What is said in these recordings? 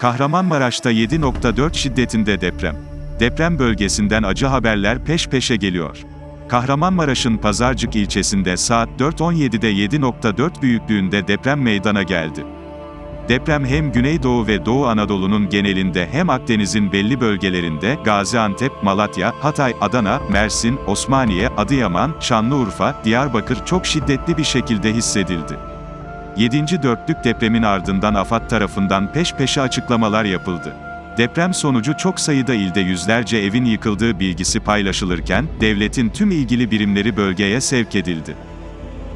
Kahramanmaraş'ta 7.4 şiddetinde deprem. Deprem bölgesinden acı haberler peş peşe geliyor. Kahramanmaraş'ın Pazarcık ilçesinde saat 4.17'de 7.4 büyüklüğünde deprem meydana geldi. Deprem hem Güneydoğu ve Doğu Anadolu'nun genelinde hem Akdeniz'in belli bölgelerinde Gaziantep, Malatya, Hatay, Adana, Mersin, Osmaniye, Adıyaman, Şanlıurfa, Diyarbakır çok şiddetli bir şekilde hissedildi. 7. dörtlük depremin ardından AFAD tarafından peş peşe açıklamalar yapıldı. Deprem sonucu çok sayıda ilde yüzlerce evin yıkıldığı bilgisi paylaşılırken, devletin tüm ilgili birimleri bölgeye sevk edildi.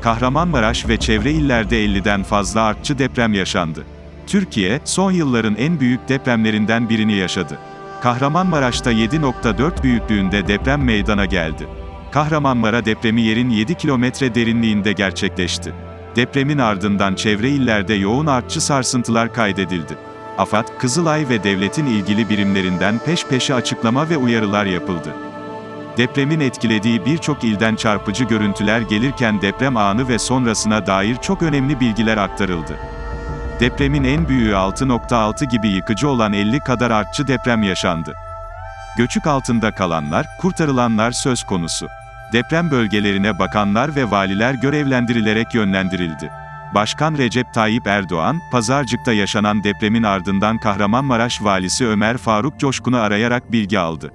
Kahramanmaraş ve çevre illerde 50'den fazla artçı deprem yaşandı. Türkiye, son yılların en büyük depremlerinden birini yaşadı. Kahramanmaraş'ta 7.4 büyüklüğünde deprem meydana geldi. Kahramanmara depremi yerin 7 kilometre derinliğinde gerçekleşti. Depremin ardından çevre illerde yoğun artçı sarsıntılar kaydedildi. AFAD, Kızılay ve devletin ilgili birimlerinden peş peşe açıklama ve uyarılar yapıldı. Depremin etkilediği birçok ilden çarpıcı görüntüler gelirken deprem anı ve sonrasına dair çok önemli bilgiler aktarıldı. Depremin en büyüğü 6.6 gibi yıkıcı olan 50 kadar artçı deprem yaşandı. Göçük altında kalanlar, kurtarılanlar söz konusu. Deprem bölgelerine bakanlar ve valiler görevlendirilerek yönlendirildi. Başkan Recep Tayyip Erdoğan, Pazarcık'ta yaşanan depremin ardından Kahramanmaraş Valisi Ömer Faruk Coşkun'u arayarak bilgi aldı.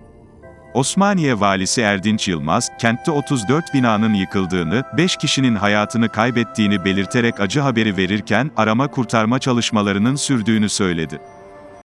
Osmaniye Valisi Erdinç Yılmaz, kentte 34 binanın yıkıldığını, 5 kişinin hayatını kaybettiğini belirterek acı haberi verirken, arama kurtarma çalışmalarının sürdüğünü söyledi.